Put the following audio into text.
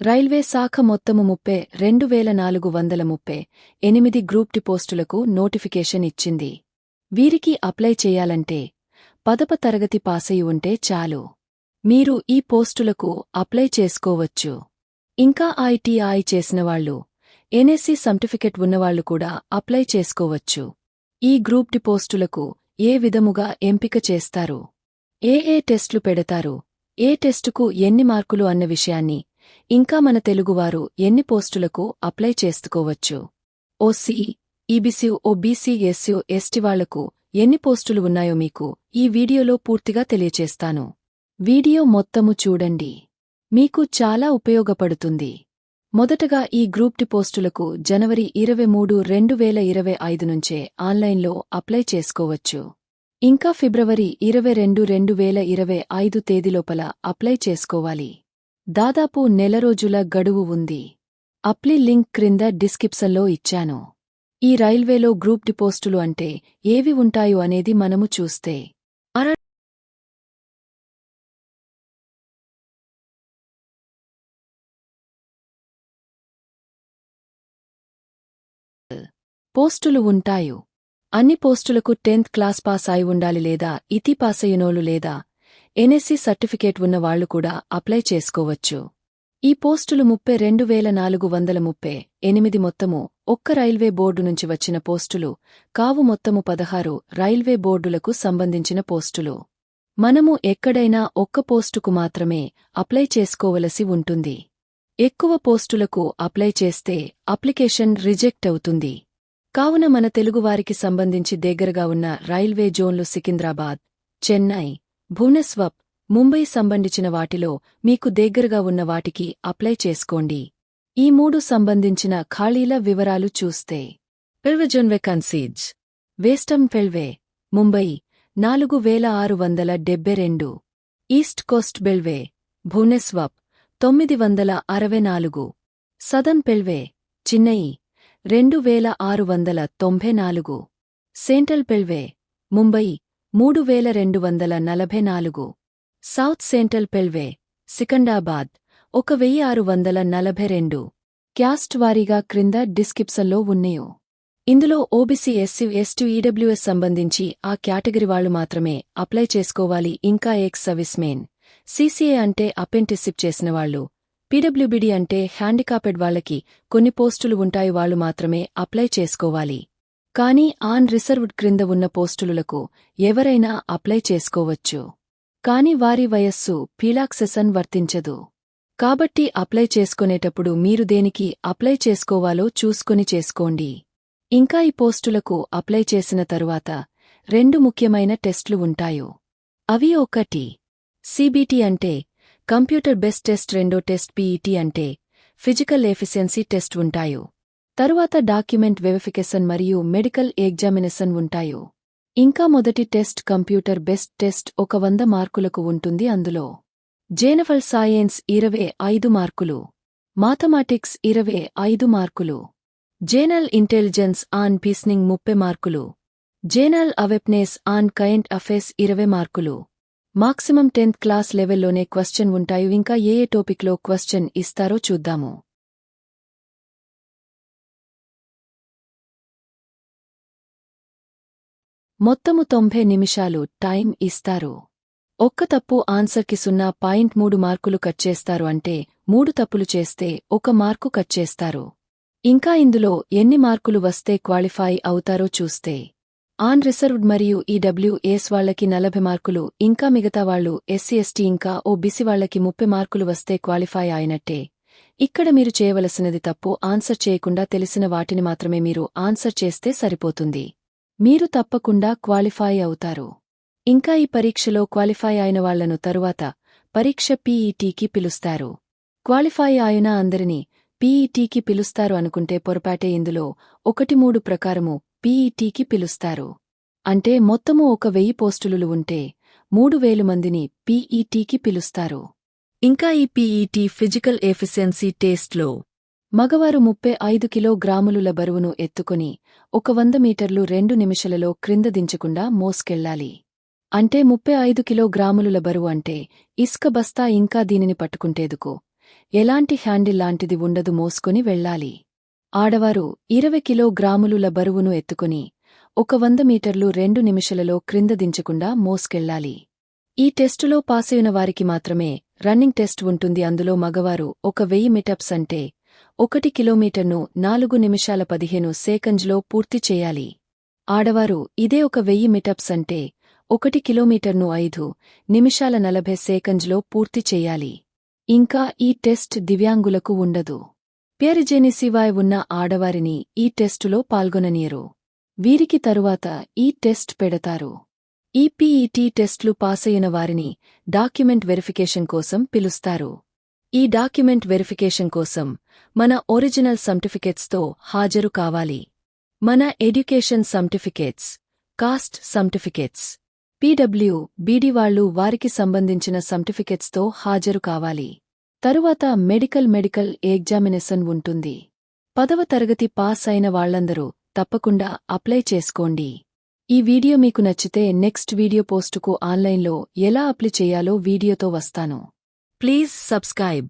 Railway శాఖ మొత్తము ముప్పై రెండు వేల నాలుగు వందల ముప్పై ఎనిమిది గ్రూప్ పోస్టులకు నోటిఫికేషన్ ఇచ్చింది. వీరికి అప్లై చేయాలంటే పదప తరగతి పాసయి ఉంటే చాలు. మీరు ఈ పోస్టులకు అప్లై చేసుకోవచ్చు. ఇంకా ఐటీఐ చేసినవాళ్ళు ఎన్ఎస్సి సర్టిఫికెట్ ఉన్నవాళ్ళు కూడా అప్లై చేసుకోవచ్చు. ఈ గ్రూప్ డి పోస్టులకు ఏ విధముగా ఎంపిక చేస్తారు? ఏ ఏ టెస్టులు పెడతారు? ఏ టెస్టుకు ఎన్ని మార్కులు అన్న విషయాన్ని ఇంకా మన తెలుగువారు ఎన్ని పోస్టులకు అప్లై చేసుకోవచ్చు? OC EBC OBC SC ST వాళ్ళకు ఎన్ని పోస్టులు ఉన్నాయో మీకు ఈ వీడియోలో పూర్తిగా తెలియచేస్తాను. వీడియో మొత్తము చూడండి. మీకు చాలా ఉపయోగపడుతుంది. మొదటగా ఈ గ్రూప్ టి పోస్టులకు జనవరి ఇరవై మూడు రెండు వేల ఇరవై ఐదు నుంచే ఆన్లైన్లో అప్లై చేసుకోవచ్చు. ఇంకా ఫిబ్రవరి ఇరవై రెండు రెండు వేల ఇరవై ఐదు తేదీలోపల అప్లై చేసుకోవాలి. దాదాపు నెల రోజుల గడువు ఉంది. అప్లీ లింక్ క్రింద డిస్క్రిప్షన్లో ఇచ్చాను. ఈ రైల్వేలో గ్రూప్ డిపోస్టులు అంటే ఏవి ఉంటాయో అనేది మనము చూస్తే. అర పోస్టులు ఉంటాయు. అన్ని పోస్టులకు టెన్త్ క్లాస్ పాస్ అయి ఉండాలి లేదా ఇతి పాస్ అయినోలు లేదా ఎన్ఎస్సీ సర్టిఫికేట్ ఉన్న వాళ్ళు కూడా అప్లై చేసుకోవచ్చు. ఈ పోస్టులు ముప్పై రెండు వేల నాలుగు వందల ముప్పై ఎనిమిది మొత్తము ఒక్క రైల్వే బోర్డు నుంచి వచ్చిన పోస్టులు కావు మొత్తము పదహారు రైల్వే బోర్డులకు సంబంధించిన పోస్టులు. మనము ఎక్కడైనా ఒక్క పోస్టుకు మాత్రమే అప్లై చేసుకోవలసి ఉంటుంది. ఎక్కువ పోస్టులకు అప్లై చేస్తే అప్లికేషన్ రిజెక్ట్ అవుతుంది. కావున మన తెలుగువారికి సంబంధించి దగ్గరగా ఉన్న రైల్వే జోన్లు సికింద్రాబాద్ చెన్నై భువనస్వప్ ముంబై సంబంధించిన వాటిలో మీకు దగ్గరగా ఉన్న వాటికి అప్లై చేసుకోండి. ఈ మూడు సంబంధించిన ఖాళీల వివరాలు చూస్తే. పిల్వజన్ వెకన్సీజ్ వేస్టమ్ ఫెల్వే ముంబై నాలుగు వేల ఆరు వందల డెబ్బై రెండు. ఈస్ట్ కోస్ట్ బెల్వే భువనెస్వప్ తొమ్మిది వందల అరవై నాలుగు. సదన్ పెల్వే చిన్నై రెండు వేల ఆరు వందల తొంభై నాలుగు. సెంట్రల్ పెల్వే ముంబై మూడు వేల రెండు వందల నలభై నాలుగు. సౌత్ సెంట్రల్ పెల్వే సికండాబాద్ ఒక వెయ్యి ఆరు వందల నలభై రెండు. క్యాస్ట్ వారీగా క్రింద డిస్క్రిప్షన్లో ఉన్నయో. ఇందులో ఓబీసీ ఎస్సీ ఎస్టీ ఈడబ్ల్యూఎస్ సంబంధించి ఆ కేటగిరీ వాళ్ళు మాత్రమే అప్లై చేసుకోవాలి. ఇంకా ఎక్స్ సర్వీస్మెన్ సీసీఏ అంటే అప్రెంటిస్షిప్ చేసినవాళ్ళు పీడబ్ల్యూబీడీ అంటే హ్యాండికాపెడ్ వాళ్ళకి కొన్ని పోస్టులు ఉంటాయి. వాళ్ళు మాత్రమే అప్లై చేసుకోవాలి. కానీ ఆన్ రిజర్వ్డ్ క్రింద ఉన్న పోస్టులకు ఎవరైనా అప్లై చేసుకోవచ్చు. కాని వారి వయస్సు పీలాక్సెసన్ వర్తించదు. కాబట్టి అప్లై చేసుకునేటప్పుడు మీరు దేనికి అప్లై చేసుకోవాలో చూసుకొని చేసుకోండి. ఇంకా ఈ పోస్టులకు అప్లై చేసిన తరువాత రెండు ముఖ్యమైన టెస్టులు ఉంటాయో. అవి ఒకటి సిబిటి అంటే కంప్యూటర్ బెస్ట్ టెస్ట్ రెండో టెస్ట్ పీఈటీ అంటే ఫిజికల్ ఎఫిషియన్సీ టెస్ట్ ఉంటాయో. తరువాత డాక్యుమెంట్ వెరిఫికేషన్ మరియు మెడికల్ ఎగ్జామినేషన్ ఉంటాయో. ఇంకా మొదటి టెస్ట్ కంప్యూటర్ బెస్ట్ టెస్ట్ ఒక వంద మార్కులకు ఉంటుంది అందులో. జేనఫల్ సాయెన్స్ ఇరవై ఐదు మార్కులు. మాథమాటిక్స్ ఇరవై ఐదు మార్కులు. జేనల్ ఇంటెలిజెన్స్ ఆన్ పీస్నింగ్ ముప్పై మార్కులు. జేనల్ అవెప్నెస్ ఆన్ కైంట్ అఫేర్స్ ఇరవై మార్కులు. మాక్సిమం టెన్త్ క్లాస్ లెవెల్లోనే క్వశ్చన్ ఉంటాయి ఇంకా ఏ ఏ టాపిక్లో క్వశ్చన్ ఇస్తారో చూద్దాము. మొత్తము తొంభై నిమిషాలు టైం ఇస్తారు. ఒక్క తప్పు ఆన్సర్కి సున్నా పాయింట్ మూడు మార్కులు కట్ చేస్తారు అంటే మూడు తప్పులు చేస్తే ఒక మార్కు కట్ చేస్తారు. ఇంకా ఇందులో ఎన్ని మార్కులు వస్తే క్వాలిఫై అవుతారో చూస్తే. ఆన్ రిజర్వ్డ్ మరియు ఈడబ్ల్యూఎస్ వాళ్ళకి నలభై మార్కులు ఇంకా మిగతా వాళ్ళు ఎస్సీ ఎస్టీ ఇంకా ఓ బిసి వాళ్ళకి ముప్పై మార్కులు వస్తే క్వాలిఫై అయినట్టే. ఇక్కడ మీరు చేయవలసినది తప్పు ఆన్సర్ చేయకుండా తెలిసిన వాటిని మాత్రమే మీరు ఆన్సర్ చేస్తే సరిపోతుంది. మీరు తప్పకుండా క్వాలిఫై అవుతారు. ఇంకా ఈ పరీక్షలో క్వాలిఫై అయిన వాళ్ళను తరువాత పరీక్ష పీఈటీకి పిలుస్తారు. క్వాలిఫై అయిన అందరినీ పీఈటీకి పిలుస్తారు అనుకుంటే పొరపాటే ఇందులో ఒకటి మూడు ప్రకారము పీఈటీకి పిలుస్తారు. అంటే మొత్తము ఒక వెయ్యి పోస్టులు ఉంటే మూడు వేలు మందిని పీఈటీకి పిలుస్తారు. ఇంకా ఈ పీఈటీ ఫిజికల్ ఎఫిషియన్సీ టేస్ట్లో మగవారు ముప్పై ఐదు కిలోగ్రాములుల బరువును ఎత్తుకొని ఒక వంద మీటర్లు రెండు నిమిషాలలో క్రింద దించకుండా మోసుకెళ్ళాలి అంటే ముప్పై ఐదు కిలోగ్రాములుల బరువు అంటే ఇసుక బస్తా ఇంకా దీనిని పట్టుకుంటేదుకు? ఎలాంటి హ్యాండిల్ లాంటిది ఉండదు మోసుకొని వెళ్ళాలి. ఆడవారు ఇరవై కిలోగ్రాములుల బరువును ఎత్తుకుని ఒక వంద మీటర్లు రెండు నిమిషాలలో క్రింద దించకుండా మోసుకెళ్ళాలి ఈ టెస్టులో పాసైన వారికి మాత్రమే రన్నింగ్ టెస్ట్ ఉంటుంది. అందులో మగవారు ఒక వెయ్యి మిటప్స్ అంటే ఒకటి కిలోమీటర్ను నాలుగు నిమిషాల పదిహేను సేకంజ్లో పూర్తి చేయాలి. ఆడవారు ఇదే ఒక వెయ్యి మిటప్స్ అంటే ఒకటి కిలోమీటర్ను ఐదు నిమిషాల నలభై సేకంజ్లో పూర్తి చేయాలి. ఇంకా ఈ టెస్ట్ దివ్యాంగులకు ఉండదు. పెరిజెనిసివాయ్ ఉన్న ఆడవారిని ఈ టెస్టులో పాల్గొననీయరు. వీరికి తరువాత ఈ టెస్ట్ పెడతారు. ఈపీఈటీ టెస్టులు టెస్ట్లు పాసయిన వారిని డాక్యుమెంట్ వెరిఫికేషన్ కోసం పిలుస్తారు. ఈ డాక్యుమెంట్ వెరిఫికేషన్ కోసం మన ఒరిజినల్ సర్టిఫికెట్స్తో హాజరు కావాలి. మన education certificates caste certificates PW BD వాళ్ళు వారికి సంబంధించిన సర్టిఫికెట్స్తో హాజరు కావాలి. తరువాత మెడికల్ మెడికల్ ఎగ్జామినేషన్ ఉంటుంది. పదవ తరగతి పాస్ అయిన వాళ్ళందరూ తప్పకుండా అప్లై చేసుకోండి. ఈ వీడియో మీకు నచ్చితే నెక్స్ట్ వీడియో పోస్టుకు ఆన్లైన్లో ఎలా అప్లై చేయాలో వీడియోతో వస్తాను. Please subscribe.